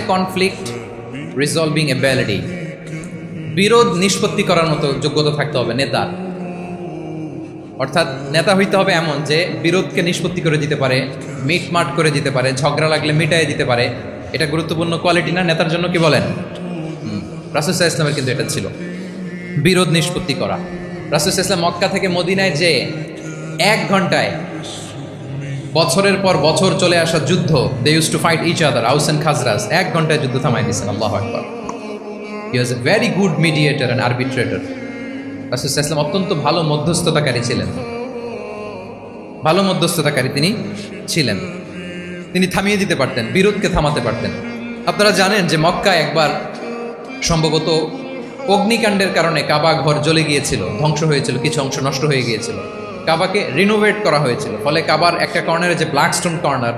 Conflict resolving ability বিরোধ নিষ্পত্তি করার মতো যোগ্যতা থাকতে হবে নেতার অর্থাৎ নেতা হইতে হবে এমন যে বিরোধকে নিষ্পত্তি করে দিতে পারে মিটমাট করে দিতে পারে, ঝগড়া লাগলে মিটাই দিতে পারে। এটা গুরুত্বপূর্ণ কোয়ালিটি না? নেতার জন্য কি বলেন? রাসুসাহ ইসলামের কিন্তু এটা ছিল। বিরোধ নিষ্পত্তি করা। রাসুসাহ ইসলাম মক্কা থেকে মদিনায় যে এক ঘন্টায় বছরের পর বছর চলে আসা যুদ্ধ they use to fight each other Aws and Khazraj এক ঘন্টায় যুদ্ধ থামাই দিয়েছেন, আল্লাহ আকবর। He was a very good mediator and arbitrator রাসুল ইসলাম অত্যন্ত ভালো মধ্যস্থতাকারী ছিলেন। ভালো মধ্যস্থতাকারী তিনি ছিলেন। তিনি থামিয়ে দিতে পারতেন, বিরোধকে থামাতে পারতেন। আপনারা জানেন যে মক্কা একবার সম্ভবত অগ্নিকাণ্ডের কারণে কাবা ঘর জ্বলে গিয়েছিল, ধ্বংস হয়েছিল, কিছু অংশ নষ্ট হয়ে গিয়েছিল। কাবাকে রিনোভেট করা হয়েছিল। ফলে কাবার একটা কর্নারে যে ব্ল্যাক স্টোন কর্নার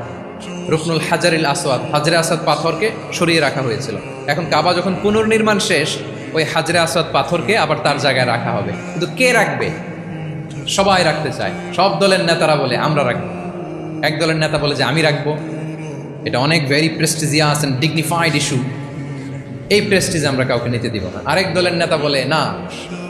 রুকনুল হাজারিল আসওয়াদ, হাজরে আসাদ পাথরকে সরিয়ে রাখা হয়েছিল। এখন কাবা যখন পুনর্নির্মাণ শেষ, ওই হাজরে আসাদ পাথরকে আবার তার জায়গায় রাখা হবে। কিন্তু কে রাখবে? সবাই রাখতে চায়। সব দলের নেতারা বলে, আমরা রাখব। এক দলের নেতা বলে যে, আমি রাখব। এটা অনেক very prestigious and dignified issue এই প্রেস্টিজ আমরা কাউকে নিতে দিব না। আরেক দলের নেতা বলে, না,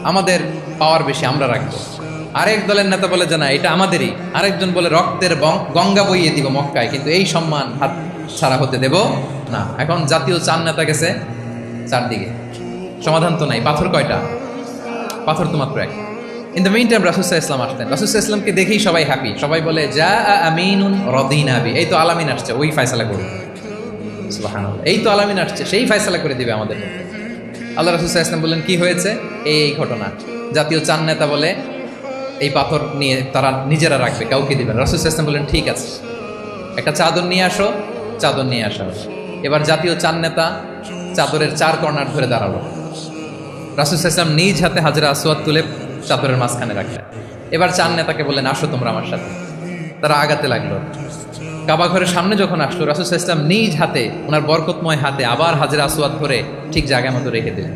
আমাদের পাওয়ার বেশি, আমরা রাখব। আরেক দলের নেতা বলে যে না এটা আমাদেরই। আরেকজন বলে, রক্তের গঙ্গা বইয়ে দিব মক্কায়, কিন্তু এই সম্মান হাত ছাড়া হতে দেব না। এখন জাতীয় চার নেতা গেছে চারদিকে। সমাধান তো নাই, পাথর কয়টা? পাথর তো মাত্র এক। ইন দ্য মেইন টাইম রাসুসাহ ইসলাম আসতেন রাসুসাহ ইসলামকে দেখেই সবাই হ্যাপি সবাই বলে যা আমিনুন রদিন আবি এই তো আলামিন আসছে, ওই ফয়সালা সুবহানাল্লাহ। এই তো আলামিন আসছে, সেই ফয়সালা করে দিবে আমাদের। আল্লাহ রাসুসাহ ইসলাম বললেন, কি হয়েছে? এই এই ঘটনা। জাতীয় চান নেতা বলে এই পাথর নিয়ে তারা নিজেরা রাখবে, কাউকে দিবে রাসুসাহ ইসলাম বললেন ঠিক আছে, একটা চাদর নিয়ে আসো, চাদর নিয়ে আসা। এবার জাতীয় চান নেতা চাদরের চার কর্নার ধরে দাঁড়াল। রাসুল ইসলাম নিজ হাতে হাজরা আসওয়াদ তুলে চাদরের মাঝখানে রাখলেন। এবার চার নেতাকে বললেন, আসো তোমরা আমার সাথে। তারা আগাতে লাগল। কাবা ঘরের সামনে যখন আসলো, রাসুল ইসলাম নিজ হাতে, ওনার বরকতময় হাতে আবার হাজরা আসওয়াদ ধরে ঠিক জায়গা মতো রেখে দিলেন।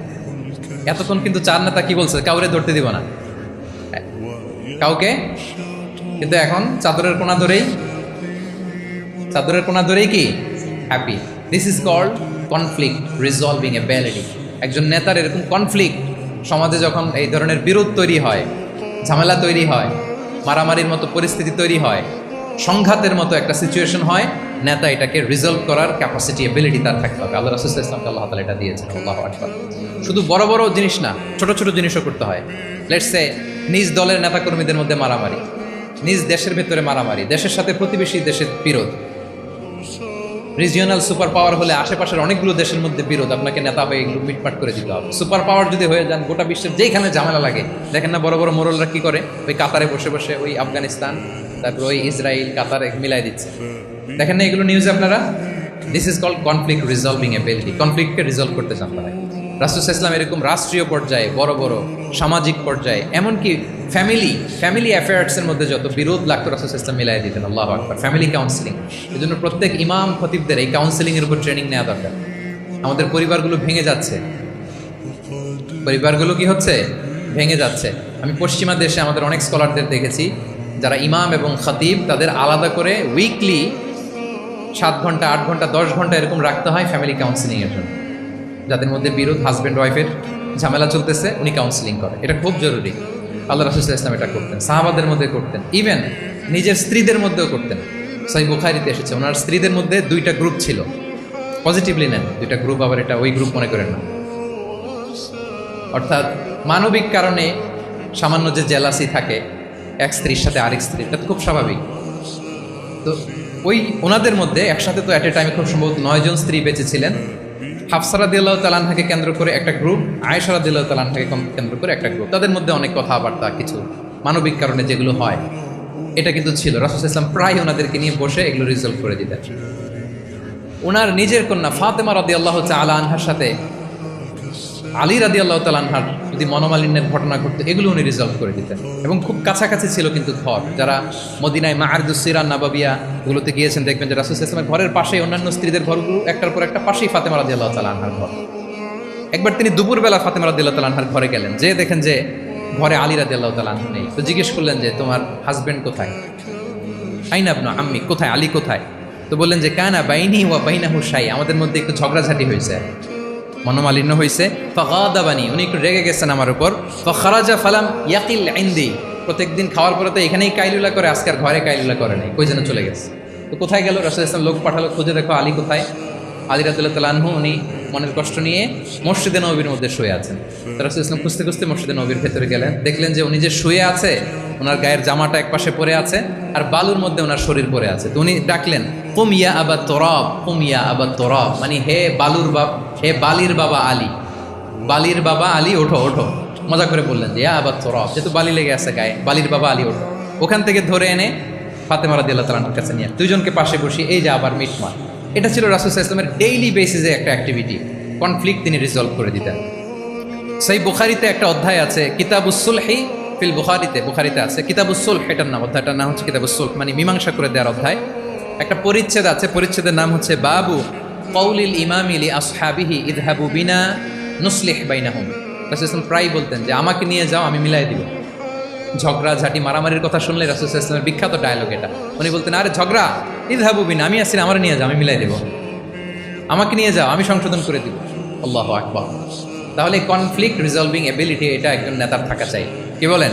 এতক্ষণ কিন্তু চার নেতা কি বলছে? কাউরে ধরতে দিব না। কাউকে? কিন্তু এখন চাদরের কোনা ধরেই, চাদরের কোনা ধরেই কি? Happy this is called conflict resolving ability একজন নেতার এরকম কনফ্লিক্ট সমাজে যখন এই ধরনের বিরোধ তৈরি হয়, ঝামেলা তৈরি হয়, মারামারির মতো পরিস্থিতি তৈরি হয়, সংঘাতের মতো একটা সিচুয়েশন হয়, নেতা এটাকে রিজলভ করার ক্যাপাসিটি এবিলিটি তার থাকতে হবে। আল্লাহ রাসুল ইসলামকে আল্লাহ তালা এটা দিয়েছেন। আল্লাহ শুধু বড় বড় জিনিস না, ছোট ছোট জিনিসও করতে হয়। লেটসে নিজ দলের নেতাকর্মীদের মধ্যে মারামারি। নিজ দেশের ভেতরে মারামারি। দেশের সাথে প্রতিবেশী দেশের বিরোধ। রিজিওনাল সুপার পাওয়ার হলে আশেপাশের অনেকগুলো দেশের মধ্যে বিরোধ। আপনাকে নেতা হয়ে এগুলো মিটমাট করে দিতে হবে। সুপার পাওয়ার যদি হয়ে যান, গোটা বিশ্বের যেখানে ঝামেলা লাগে। দেখেন না বড় বড় মোরলরা কি করে? ওই কাতারে বসে বসে ওই আফগানিস্তান, তারপর ওই ইসরায়েল, কাতারে মিলাই দিচ্ছে। দেখেন না এগুলো নিউজে আপনারা? This is called conflict resolving ability কনফ্লিক্টকে resolve করতে জানতে হয় রাসুল ইসলাম এরকম রাষ্ট্রীয় পর্যায়ে, বড় বড় সামাজিক পর্যায়ে, এমনকি ফ্যামিলি ফ্যামিলি অ্যাফেয়ার্সের মধ্যে যত বিরোধ লাগতো রাসুল ইসলাম মিলাই দিতেন, আল্লাহ আকবর ফ্যামিলি কাউন্সিলিং এই জন্য প্রত্যেক ইমাম, খতিবদের এই কাউন্সিলিংয়ের উপর ট্রেনিং নেওয়া দরকার। আমাদের পরিবারগুলো ভেঙে যাচ্ছে। পরিবারগুলো কি হচ্ছে? ভেঙে যাচ্ছে। আমি পশ্চিমা দেশে আমাদের অনেক স্কলারদের দেখেছি, যারা ইমাম এবং খতিব, তাদের আলাদা করে উইকলি সাত ঘণ্টা, আট ঘণ্টা, দশ ঘণ্টা এরকম রাখতে হয় ফ্যামিলি কাউন্সিলিংয়ের জন্য। যাদের মধ্যে বিরোধ হাজব্যান্ড ওয়াইফের ঝামেলা চলতেছে, উনি কাউন্সিলিং করে। এটা খুব জরুরি। আল্লাহ রাসুল ইসলাম এটা করতেন। সাহাবাদের মধ্যে করতেন। ইভেন নিজের স্ত্রীদের মধ্যেও করতেন। সাই বুখারিতে এসেছে, ওনার স্ত্রীদের মধ্যে দুইটা গ্রুপ ছিল। পজিটিভলি নেন, দুইটা গ্রুপ আবার এটা ওই গ্রুপ মনে করেন না। অর্থাৎ মানবিক কারণে সামান্য যে জেলাসি থাকে, এক স্ত্রীর সাথে আরেক স্ত্রী এটা খুব স্বাভাবিক। তো ওই ওনাদের মধ্যে একসাথে তো অ্যাট এ টাইমে খুব সম্ভবত নয়জন স্ত্রী বেঁচে ছিলেন। হাফসারা দিল্লাহ তালানহাকে কেন্দ্র করে একটা গ্রুপ আয়সারা দিল্লাহ তালানহাকে কেন্দ্র করে একটা গ্রুপ তাদের মধ্যে অনেক কথাবার্তা, কিছু মানবিক কারণে যেগুলো হয়, এটা কিন্তু ছিল। রাসুল ইসলাম প্রায় ওনাদেরকে নিয়ে বসে এগুলো রিজলভ করে দিতেন। ওনার নিজের কন্যা ফাতেমা রাদি আল্লাহ আলা আনহার সাথে আলী রাদি আল্লাহ তালানহার যদি মনোমালিন্যের ঘটনা ঘটতো, এগুলো উনি রিজলভ করে দিতেন। এবং খুব কাছাকাছি ছিল কিন্তু ঘর। যারা মদিনায় মা আরদুসিরা নাবাবিয়া এগুলোতে গিয়েছেন, দেখবেন যে রাসুল ইসলামের ঘরের পাশেই অন্যান্য স্ত্রীদের ঘরগুলো একটার পর একটা পাশেই ফাতেমা রাদি আল্লাহ তালানহার ঘর। একবার তিনি দুপুরবেলা ফাতেমা রাদি আল্লাহ তালানহার ঘরে গেলেন। যে দেখেন যে ঘরে আলী রাদি আল্লাহ তালানহ নেই। তো জিজ্ঞেস করলেন যে, তোমার হাজবেন্ড কোথায়? আইন আপনা আম্মি, কোথায়? আলী কোথায়? তো বললেন যে, কানা বাইনি ওয়া বাইনা হুসাই আমাদের মধ্যে একটু ঝগড়াঝাটি হয়েছে। মনোমালিন্য হয়েছে ফাগাদাবানি, উনি একটু রেগে গেছেন আমার উপর। ফখরাজা ফালাম ইয়াকিল আইন্দি প্রত্যেকদিন খাওয়ার পরে তো এখানেই কাইলুলা করে আজকের ঘরে কাইলুলা করে নাই। কই যেন চলে গেছে। তো কোথায় গেল? রাসুল ইসলাম লোক পাঠালো, খুঁজে দেখো আলী কোথায়? আলী রাতুল্লাহ তালানহু উনি মনের কষ্ট নিয়ে মসজিদে নবীর মধ্যে শুয়ে আছেন। তো রাসুল ইসলাম খুঁজতে খুঁজতে মসজিদে নবীর ভেতরে গেলেন। দেখলেন যে উনি যে শুয়ে আছে, ওনার গায়ের জামাটা এক পাশে পড়ে আছে আর বালুর মধ্যে ওনার শরীর পরে আছে। তো উনি ডাকলেন কুমিয়া আবা তোরব কুমিয়া আবা তোরব। মানে হে বালুর বাপ হে বালির বাবা আলী। বালির বাবা আলী, ওঠো ওঠো। মজা করে বললেন যে আবার তোরব, যেহেতু বালি লেগে আছে গায়ে, বালির বাবা আলী, ওঠো। ওখান থেকে ধরে এনে ফাতেমা রাদি আল্লাহ তালার কাছে নিয়ে দুজনকে পাশে বসিয়ে, এই যে আবার মিটমার এটা ছিল রাসুল ইসলামের ডেইলি বেসিসে একটা অ্যাক্টিভিটি কনফ্লিক্ট তিনি রিজলভ করে দিতেন। সেই বুখারিতে একটা অধ্যায় আছে কিতাবুসুলহি ফিল বুখারিতে বুখারিতে আছে কিতাবুসুল এটার নাম অধ্যায়টার নাম হচ্ছে কিতাবুসুল মানে মীমাংসা করে দেওয়ার অধ্যায়। একটা পরিচ্ছেদ আছে, পরিচ্ছেদের নাম হচ্ছে বাবু কৌলিল ইমামিলি আসহাবিহি ইদহাবু বিনা নুসলিহ বাইনাহুম। রাসুল ইসলাম প্রায় বলতেন যে, আমাকে নিয়ে যাও, আমি মিলাই দিব। ঝগড়া, ঝাঁটি, মারামারির কথা শুনলে রাসুল ইসলামের বিখ্যাত ডায়লগ এটা। উনি বলতেন, আরে ঝগড়া ঈদ হাবুবিন আমি আসছি আমার নিয়ে যাও, আমি মিলাই দেবো। আমাকে নিয়ে যাও, আমি সংশোধন করে দিব। আল্লাহ আকবর। তাহলে কনফ্লিক্ট রিজলভিং এবিলিটি এটা একজন নেতার থাকা চাই। কি বলেন?